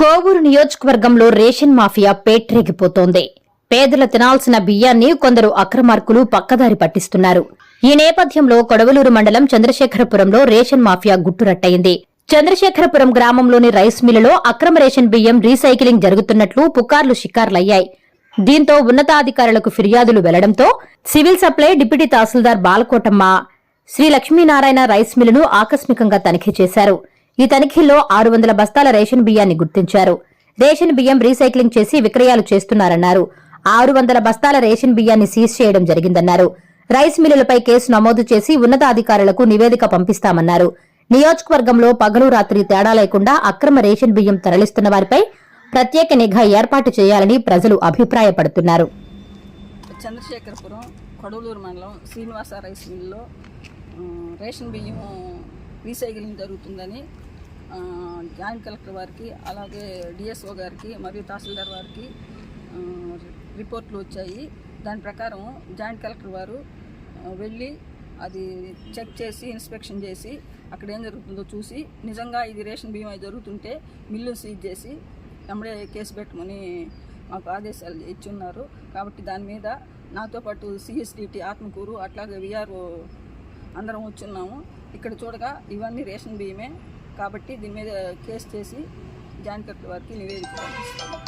కోవూరు నియోజకవర్గంలో ration mafia పేట్రేగిపోతోంది. పేదలు తినాల్సిన బియ్యాన్ని కొందరు అక్రమార్కులు పక్కదారి పట్టిస్తున్నారు. ఈ నేపథ్యంలో కొడవలూరు మండలం చంద్రశేఖరపురంలో రేషన్ మాఫియా గుట్టురట్టయింది చంద్రశేఖరపురం గ్రామంలోని రైస్ మిల్లులో అక్రమ రేషన్ బియ్యం రీసైకిలింగ్ జరుగుతున్నట్లు పుకార్లు షికార్లయ్యాయి. దీంతో ఉన్నతాధికారులకు ఫిర్యాదులు వెళ్ళడంతో సివిల్ సప్లై డిప్యూటీ తహసీల్దార్ బాలకోటమ్మ శ్రీ లక్ష్మీనారాయణ రైస్ మిల్లును ఆకస్మికంగా తనిఖీ చేశారు. ఈ తనిఖీల్లో ఆరు వందల బస్తాల రేషన్ బియ్యాన్ని గుర్తించారు. రేషన్ బియ్యం రీసైక్లింగ్ చేసి విక్రయాలు చేస్తున్నారన్నారు. ఆరు వందల బస్తాల రేషన్ బియ్యాన్ని సీజ్ చేయడం జరిగిందన్నారు. రైస్ మిల్లులపై కేసు నమోదు చేసి ఉన్నతాధికారులకు నివేదిక పంపిస్తామన్నారు. నియోజకవర్గంలో పగలు రాత్రి తేడా లేకుండా అక్రమ రేషన్ బియ్యం తరలిస్తున్న వారిపై ప్రత్యేక నిఘా ఏర్పాటు చేయాలని ప్రజలు అభిప్రాయపడుతున్నారు. చంద్రశేఖరపురం కొడవలూరు మండలం శ్రీనివాస రైస్ మిల్లో రేషన్ బియ్యం రీసైకిలింగ్ జరుగుతుందని జాయింట్ కలెక్టర్ వారికి అలాగే డిఎస్ఓ గారికి మరియు తహసీల్దార్ వారికి రిపోర్ట్లు వచ్చాయి. దాని ప్రకారం జాయింట్ కలెక్టర్ వారు వెళ్ళి అది చెక్ చేసి ఇన్స్పెక్షన్ చేసి అక్కడ ఏం జరుగుతుందో చూసి నిజంగా ఇది రేషన్ బీమా జరుగుతుంటే మిల్లు సీజ్ చేసి వెంబడే కేసు పెట్టమని మాకు ఆదేశాలు ఇచ్చున్నారు. కాబట్టి దాని మీద నాతో పాటు సిఎస్డిటి ఆత్మకూరు అట్లాగే విఆర్ఓ అందరం వచ్చున్నాము. ఇక్కడ చూడగా ఇవన్నీ రేషన్ బియ్యమే. కాబట్టి దీని మీద కేసు చేసి జాయింట్ కలెక్టర్ వారికి నివేదిక పంపిస్తాము.